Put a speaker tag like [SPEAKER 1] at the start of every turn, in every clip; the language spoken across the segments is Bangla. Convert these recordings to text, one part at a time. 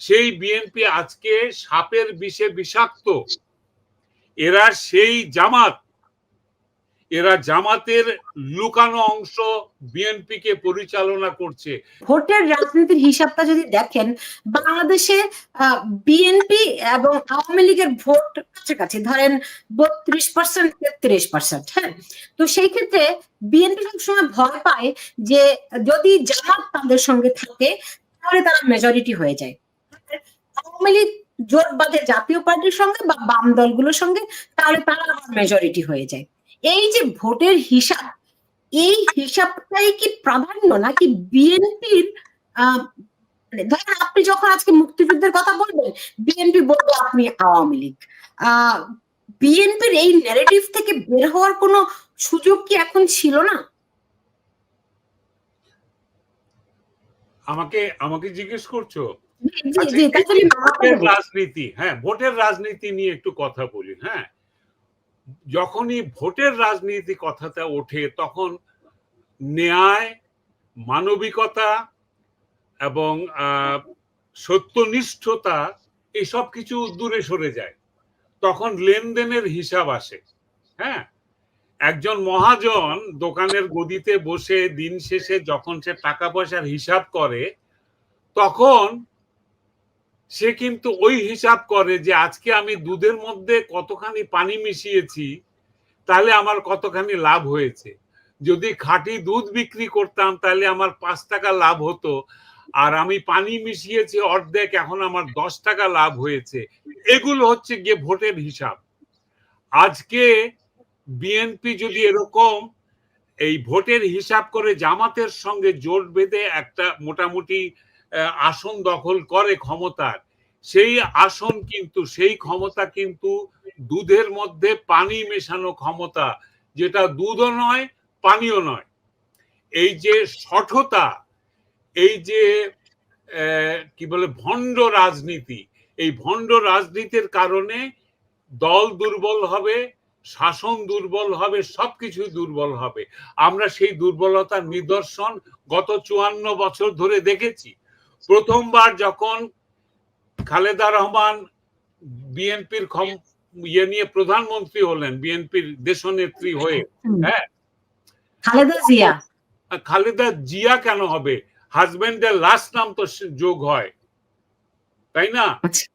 [SPEAKER 1] সেই বিএনপি আজকে সাপের বিষে বিষাক্ত। এরা সেই জামাত। এরা জামাতের লুকানো অংশ বিএনপিকে পরিচালনা করছে।
[SPEAKER 2] ভোটের রাজনীতির হিসাবটা যদি দেখেন, বাংলাদেশে বিএনপি এবং আওয়ামী লীগের ভোট কাছাকাছি, ধরেন বত্রিশ পার্সেন্ট তেত্রিশ পার্সেন্ট হ্যাঁ? তো সেই ক্ষেত্রে বিএনপি সবসময় ভয় পায় যে যদি জামাত তাদের সঙ্গে থাকে, তাহলে তারা মেজরিটি হয়ে যায়। আওয়ামী লীগ জোট বাঁধে জাতীয় পার্টির সঙ্গে বা বাম দলগুলোর সঙ্গে, তাহলে তারা আবার মেজরিটি হয়ে যায়। এই যে ভোটের হিসাব, এই হিসাবটাই কি প্রাধান্য নাকি বিএনপির মানে ধরেন আপনি যখন আজকে মুক্তিযুদ্ধের কথা বলবেন, বিএনপি বলবে আপনি আওয়ামী লীগ। বিএনপির এই ন্যারেটিভ থেকে বের হওয়ার কোনো সুযোগ কি এখন ছিল না?
[SPEAKER 1] আমাকে আমাকে জিজ্ঞেস করছ? ভোটের রাজনীতি হ্যাঁ ভোটের রাজনীতি নিয়ে একটু কথা বলি হ্যাঁ। যখনই ভোটের রাজনীতি কথাটা ওঠে তখন ন্যায় মানবিকতা এবং সত্যনিষ্ঠতা এসব কিছু দূরে সরে যায়। তখন লেনদেনের হিসাব আসে হ্যাঁ। একজন মহাজন দোকানের গদিতে বসে দিন শেষে যখন সে টাকা পয়সার হিসাব করে তখন সে কিন্তু ওই হিসাব করে যে আজকে আমি দুধের মধ্যে কতখানি পানি মিশিয়েছি, তাহলে আমার কতখানি লাভ হয়েছে। যদি খাঁটি দুধ বিক্রি করতাম, তাহলে আমার পাঁচ টাকা লাভ হতো। আর আমি পানি মিশিয়েছি অর্ধেক, এখন আমার দশ টাকা লাভ হয়েছে। এগুলো হচ্ছে গিয়ে ভোটের হিসাব। আজকে বিএনপি যদি এরকম এই ভোটের হিসাব করে জামাতের সঙ্গে জোট বেঁধে একটা মোটামুটি আসন দখল করে ক্ষমতার। সেই আসন কিন্তু, সেই ক্ষমতা কিন্তু দুধের মধ্যে পানি মেশানো ক্ষমতা, যেটা দুধও নয়, পানিও নয়। এই যে সঠতা, এই যে কি বলে, ভণ্ড রাজনীতি, এই ভণ্ড রাজনীতির কারণে দল দুর্বল হবে, শাসন দুর্বল হবে, সবকিছু দুর্বল হবে। আমরা সেই দুর্বলতার নিদর্শন গত চুয়ান্ন বছর ধরে দেখেছি। প্রথমবার যখন খালেদা রহমান বিএনপির ইয়ে নিয়ে প্রধানমন্ত্রী হলেন বিএনপির দেশনেত্রী হয়ে হ্যাঁ।
[SPEAKER 2] খালেদা জিয়া।
[SPEAKER 1] খালেদা জিয়া কেন হবে? হাজবেন্ডের লাস্ট নাম তো যোগ হয়। তাই না?
[SPEAKER 2] আচ্ছা।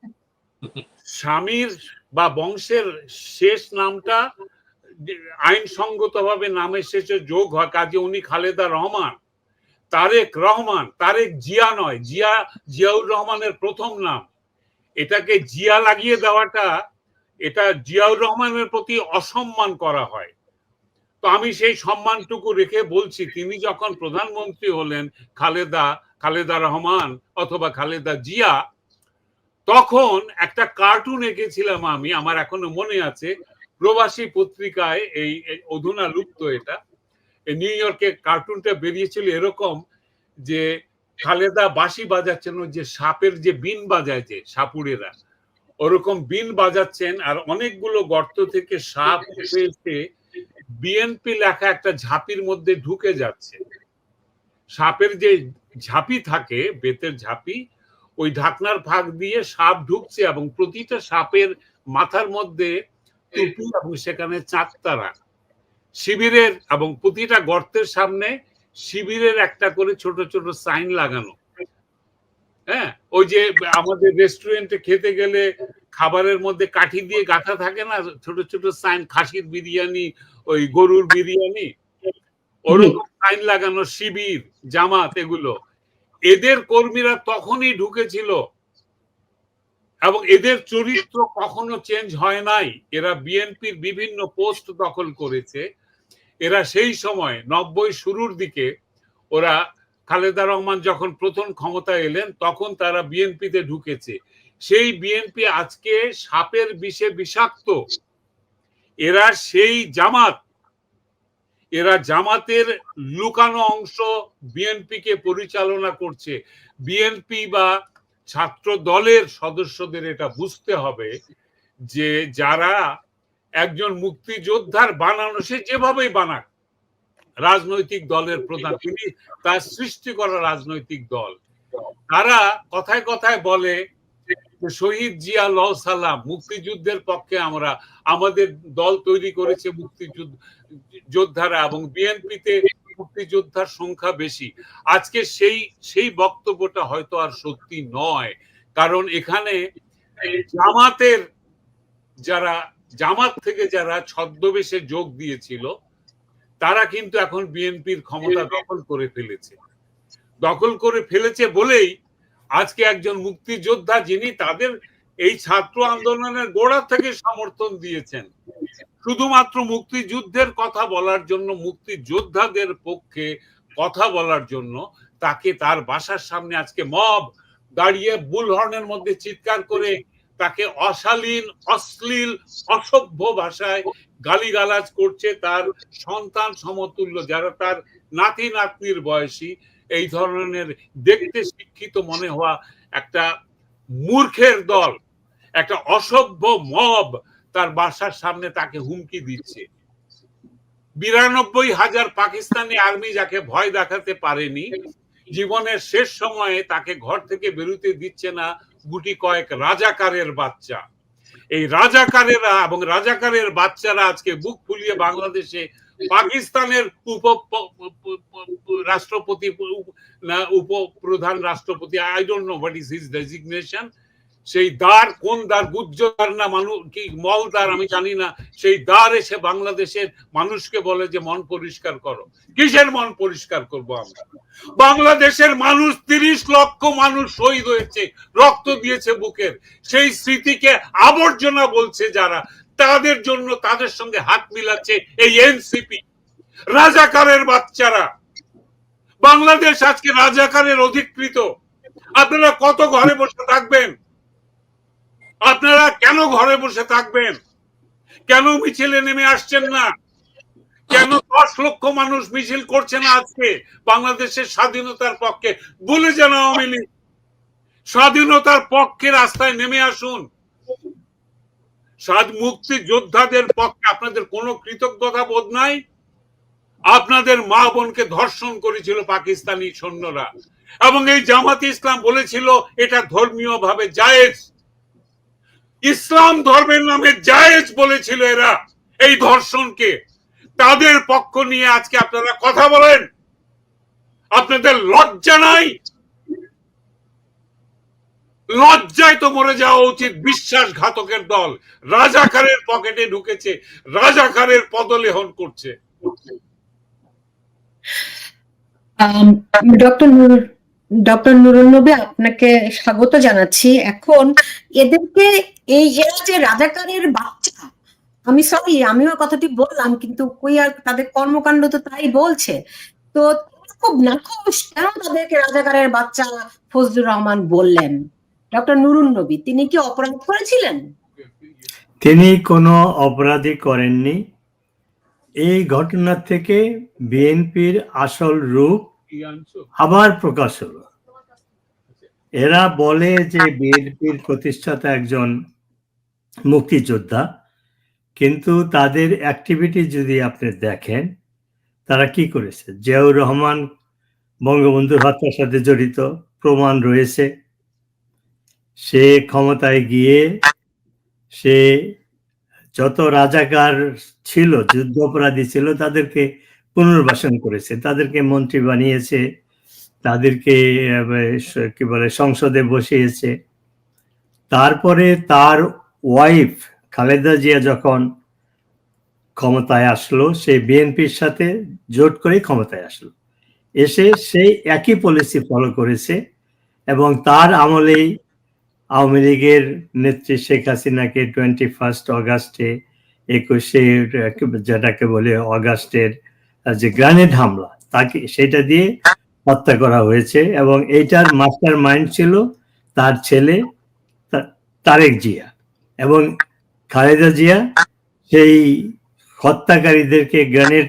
[SPEAKER 1] স্বামীর বা বংশের শেষ নামটা আইনসঙ্গত ভাবে নামের শেষে যোগ হয় কাজে উনি খালেদা রহমান। তারেক রহমান, তারেক জিয়া নয়, জিয়া, জিয়াউর রহমানের প্রথম নাম। এটাকে জিয়া লাগিয়ে দেওয়াটা, এটা জিয়াউর রহমানের প্রতি অসম্মান করা হয়। তো আমি সেই সম্মানটুকু রেখে বলছি, তিনি যখন প্রধানমন্ত্রী হলেন খালেদা খালেদা রহমান অথবা খালেদা জিয়া, তখন একটা কার্টুন এঁকেছিলাম আমি, আমার এখনও মনে আছে, প্রবাসী পত্রিকায় এই অধুনা লুপ্ত এটা। নিউ ইয়র্কে কার্টুনটা বেরিয়েছিল এরকম যে খালেদা বাঁশি বাজাচ্ছেন যে সাপের যে বিন বাজায় যে সাপুরেরা ওরকম বিন বাজাচ্ছেন আর অনেকগুলো গর্ত থেকে সাপ এসে বিএনপি লেখা একটা ঝাঁপির মধ্যে ঢুকে যাচ্ছে। সাপের যে ঝাঁপি থাকে, বেতের ঝাঁপি, ওই ঢাকনার ফাঁক দিয়ে সাপ ঢুকছে এবং প্রতিটা সাপের মাথার মধ্যে টুপি এবং সেখানে চাঁদতারা শিবিরের এবং প্রতিটা গর্তের সামনে শিবিরের একটা করে ছোট ছোট সাইন লাগানো। হ্যাঁ? ওই যে আমাদের রেস্টুরেন্টে খেতে গেলে খাবারের মধ্যে কাঠি দিয়ে গাঁথা থাকে না? ছোট ছোট সাইন, খাসির বিরিয়ানি, ওই গরুর বিরিয়ানি। ওরকম সাইন লাগানো শিবির, জামাত এগুলো। এদের কর্মীরা তখনই ঢুকেছিল। এবং এদের চরিত্র কখনো চেঞ্জ হয় নাই। এরা বিএনপির বিভিন্ন পোস্ট দখল করেছে। এরা সেই সময় নব্বই শুরুর দিকে ওরা খালেদা রহমান যখন প্রথম ক্ষমতা এলেন, তখন তারা বিএনপিতে ঢুকেছে। সেই বিএনপি আজকে সাপের বিষে বিষাক্ত। এরা সেই জামাত। এরা জামাতের লুকানো অংশ বিএনপিকে পরিচালনা করছে। বিএনপি বা ছাত্র দলের সদস্যদের এটা বুঝতে হবে যে যারা একজন মুক্তিযোদ্ধার বানানো, সে যেভাবেই বানাক, রাজনৈতিক দলের প্রধান তিনি তার সৃষ্টি করা রাজনৈতিক দল। তারা কথায় কথায় বলে শহীদ জিয়া ল সালাম, মুক্তিযুদ্ধের পক্ষে আমরা, আমাদের দল তৈরি করেছে মুক্তিযুদ্ধ, যোদ্ধারা এবং বিএনপিতে মুক্তিযোদ্ধার সংখ্যা বেশি। আজকে সেই সেই বক্তব্যটা হয়তো আর সত্যি নয়, কারণ এখানে জামাতের যারা জামাত থেকে যারা ছদ্মবেশে যোগ দিয়েছিল তারা কিন্তু এখন বিএনপির ক্ষমতা দখল করে ফেলেছে। দখল করে ফেলেছে বলেই আজকে একজন মুক্তিযোদ্ধা যিনি তাদের এই ছাত্র আন্দোলনের গোড়া থেকে সমর্থন দিয়েছেন শুধুমাত্র মুক্তিযুদ্ধের কথা বলার জন্য মুক্তিযোদ্ধাদের পক্ষে কথা বলার জন্য তাকে তার বাসার সামনে আজকে মব দাঁড়িয়ে বুলহর্নের মধ্যে চিৎকার করে তাকে অশালীন, অশ্লীল, অসভ্য ভাষায় গালিগালাজ করছে তার সন্তান সমতুল্য যারা তার নাতি নাতনির বয়সী। এই ধরনের দেখতে শিক্ষিত মনে হওয়া একটা মূর্খের দল, একটা অসভ্য মব তার বাসার সামনে তাকে হুমকি দিচ্ছে। বিরানব্বই হাজার পাকিস্তানি আর্মি যাকে ভয় দেখাতে পারেনি জীবনের শেষ সময়ে তাকে ঘর থেকে বেরোতে দিচ্ছে না গুটি কয়েক রাজাকারের বাচ্চা। এই রাজাকারেরা এবং রাজাকারের বাচ্চারা আজকে বুক ফুলিয়ে বাংলাদেশে পাকিস্তানের উপ রাষ্ট্রপতি, উপ প্রধান রাষ্ট্রপতি I don't know what is his designation সেই দ্বার কোন দ্বার গুজ্জদার না মানুষ কি মলদার আমি জানি না। সেই দ্বার এসে বাংলাদেশের মানুষকে বলে যে, মন পরিষ্কার করো। কিসের মন পরিষ্কার করব আমরা? বাংলাদেশের মানুষ তিরিশ লক্ষ মানুষ শহীদ হয়েছে, রক্ত দিয়েছে বুকের। সেই স্মৃতিকে আবর্জনা বলছে যারা। তাদের জন্য তাদের সঙ্গে হাত মিলাচ্ছে এই এনসিপি। রাজাকারের বাচ্চারা। বাংলাদেশ আজকে রাজাকারের অধিকৃত। আপনারা কত ঘরে বসে থাকবেন? আপনারা কেন ঘরে বসে থাকবেন? কেন মিছিলে নেমে আসছেন না? কেন দশ লক্ষ মানুষ মিছিল করছে না আজকে বাংলাদেশের স্বাধীনতার পক্ষে? বলে যান আওয়ামী লীগ। স্বাধীনতার পক্ষে রাস্তায় নেমে আসুন। মুক্তি যোদ্ধাদের পক্ষে আপনাদের কোনো কৃতজ্ঞতা বোধ নাই? আপনাদের মা বোনকে ধর্ষণ করেছিল পাকিস্তানি সৈন্যরা। এবং এই জামাত ইসলাম বলেছিল, এটা ধর্মীয় ভাবে জায়েজ। ইসলাম ধর্মের নামে জায়েজ বলেছিল এরা এই ধর্ষণকে। তাদের পক্ষ নিয়ে আজকে আপনারা কথা বলেন। আপনাদের লজ্জা নাই? লজ্জায় তো মরে যাওয়া উচিত বিশ্বাসঘাতকের দল। রাজাকারের পকেটে ঢুকেছে, রাজাকারের পদলেহন করছে।
[SPEAKER 2] ডক্টর ডক্টর নুরুল নবী, আপনাকে স্বাগত জানাচ্ছি। এখন এদেরকে এই যে রাজাকারের বাচ্চা, আমি সরি আমিও কথাটি বললাম, কিন্তু আর তাদের কর্মকাণ্ড তো তাই বলছে। তো খুব নাখোশ, কেন তাদেরকে রাজাকারের বাচ্চা ফজলুর রহমান বললেন? ডক্টর নুরুল নবী, তিনি কি অপরাধ করেছিলেন?
[SPEAKER 3] তিনি কোনো অপরাধী করেননি। এই ঘটনা থেকে বিএনপির আসল রূপ আবার প্রকাশ হলো। এরা বলে যে বিএনপির প্রতিষ্ঠাতা একজন মুক্তিযোদ্ধা, কিন্তু তাদের অ্যাক্টিভিটি যদি আপনি দেখেন, তারা কি করেছে? জিয়াউর রহমান বঙ্গবন্ধু হত্যার সাথে জড়িত প্রমাণ রয়েছে। সে ক্ষমতায় গিয়ে সে যত রাজাকার ছিল যুদ্ধ অপরাধী ছিল, তাদেরকে পুনর্বাসন করেছে। তাদেরকে মন্ত্রী বানিয়েছে, তাদেরকে কি বলে, সংসদে বসিয়েছে। তারপরে তার ওয়াইফ খালেদা জিয়া যখন ক্ষমতায় আসলো সে বিএনপির সাথে জোট করে ক্ষমতায় আসলো। এসে সেই একই পলিসি ফলো করেছে এবং তার আমলেই আওয়ামী লীগের নেত্রী শেখ হাসিনাকে টোয়েন্টি ফার্স্ট অগাস্টে একুশে যেটাকে বলে অগাস্টের যে গ্রানেড হামলা, তাকে, সেটা দিয়ে হত্যা করা হয়েছে এবং এইটার মাস্টার মাইন্ড ছিল তার ছেলে তারেক জিয়া এবং খালেদা জিয়া সেই হত্যাকারীদেরকে গ্রেনেড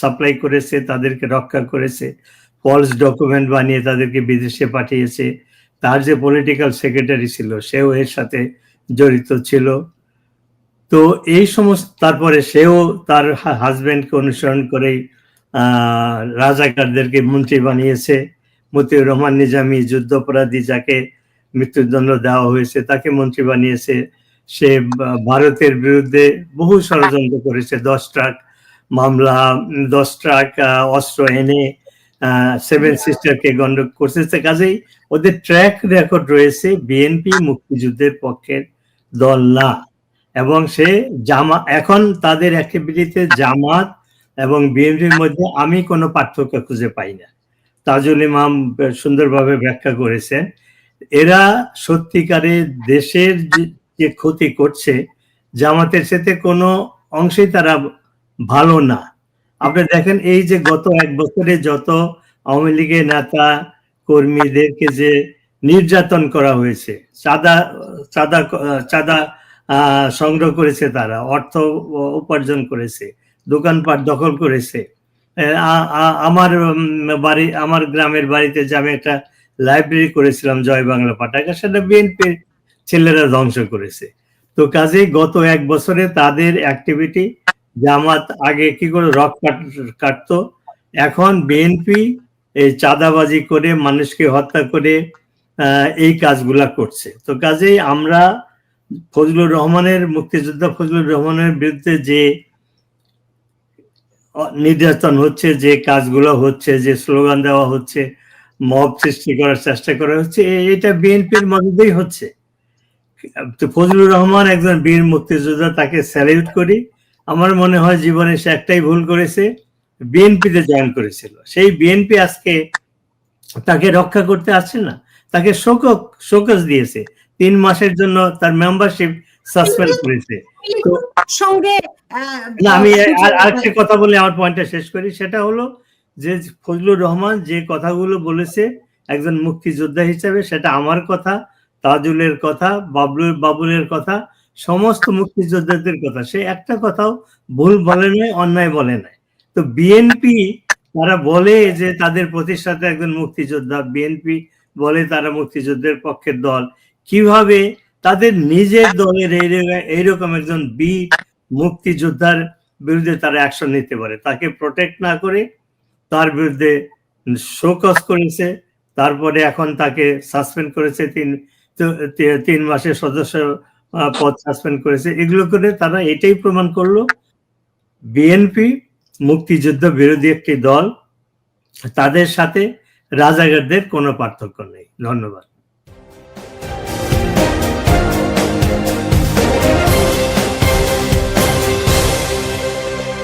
[SPEAKER 3] সাপ্লাই করেছে, তাদেরকে রক্ষা করেছে ফলস ডকুমেন্ট বানিয়ে তাদেরকে বিদেশে পাঠিয়েছে। তার যে পলিটিক্যাল সেক্রেটারি ছিল, সেও এর সাথে জড়িত ছিল। তো এই সমস্ত, তারপরে সেও তার হাজবেন্ডকে অনুসরণ করেই রাজাকারদেরকে মন্ত্রী বানিয়েছে। মতিউর রহমান নিজামী যুদ্ধাপরাধী যাকে মৃত্যুদণ্ড দেওয়া হয়েছে, তাকে মন্ত্রী বানিয়েছে। সে ভারতের বিরুদ্ধে বহু ষড়যন্ত্র করেছে। দশ ট্রাক মামলা, দশ ট্রাক অস্ত্র এনে সেভেন সিস্টারকে গণ্ড করতেছে কাজেই ওদের ট্র্যাক রেকর্ড রয়েছে বিএনপি মুক্তিযুদ্ধের পক্ষের দল না। এবং সে জামা, এখন তাদের অ্যাক্টিভিটিতে জামাত এবং বিএনপির মধ্যে আমি কোনো পার্থক্য খুঁজে পাই না। তাজুল ইমাম সুন্দরভাবে ব্যাখ্যা করেছেন। এরা সত্যিকারে দেশের যে- ক্ষতি করছে, জামাতের সাথে কোনো অংশেই তারা ভালো না। আপনি দেখেন এই যে গত এক বছরে যত আওয়ামী লীগের নেতা কর্মীদেরকে যে নির্যাতন করা হয়েছে, চাঁদা চাঁদা চাঁদা সংগ্রহ করেছে তারা, অর্থ উপার্জন করেছে দোকানপাট দখল করেছে। আমার বাড়ি, আমার গ্রামের বাড়িতে যে আমি একটা লাইব্রেরি করেছিলাম জয় বাংলা পাঠাগার, সেটা বিএনপির ছেলেরা ধ্বংস করেছে। তো কাজে গত এক বছরে তাদের অ্যাক্টিভিটি জামাত আগে কি করে রক কাট- কাটতো, এখন বিএনপি এই চাঁদাবাজি করে, মানুষকে হত্যা করে এই কাজগুলা করছে। তো কাজেই আমরা ফজলুর রহমানের, মুক্তিযোদ্ধা ফজলুর রহমানের বিরুদ্ধে যে নির্যাতন হচ্ছে, যে কাজগুলো হচ্ছে, যে স্লোগান দেওয়া হচ্ছে, মব সৃষ্টি করার চেষ্টা করা হচ্ছে এটা বিএনপির মধ্যেই হচ্ছে। ফজলুর রহমান একজন বীর মুক্তিযোদ্ধা, তাকে স্যালিউট করি। আমার মনে হয় জীবনে সে একটাই ভুল করেছে, বিএনপিতে জয়েন করেছিল। সেই বিএনপি আজকে তাকে রক্ষা করতে আসছে না, তাকে শোকক শোকস দিয়েছে। তিন মাসের জন্য তার মেম্বারশিপ সাসপেন্ড করেছে। তো
[SPEAKER 2] সঙ্গে
[SPEAKER 3] না আমি আরেকটা কথা বলে আমার পয়েন্টটা শেষ করি। সেটা হলো যে ফজলুর রহমান যে কথাগুলো বলেছে একজন মুক্তিযোদ্ধা হিসেবে সেটা আমার কথা তাজুলের কথা বাবলুর বাবুলের কথা সমস্ত মুক্তিযোদ্ধাদের কথা। সে একটা কথাও ভুল বলে নাই অন্যায় বলে নাই তো বিএনপি তারা বলে যে তাদের প্রতিষ্ঠাতা একজন মুক্তিযোদ্ধা। বিএনপি বলে তারা মুক্তিযুদ্ধের পক্ষের দল। কীভাবে তাদের নিজের দলের এই- এইরকম একজন বি মুক্তিযোদ্ধার বিরুদ্ধে তারা অ্যাকশন নিতে পারে। তাকে প্রোটেক্ট না করে তার বিরুদ্ধে শোকস করেছে, তারপরে এখন তাকে সাসপেন্ড করেছে তিন তিন মাসের সদস্য পদ সাসপেন্ড করেছে। এগুলো করে তারা এটাই প্রমাণ করল বিএনপি মুক্তিযুদ্ধ বিরোধী একটি দল, তাদের সাথে রাজাগারদের কোনো পার্থক্য নেই। ধন্যবাদ।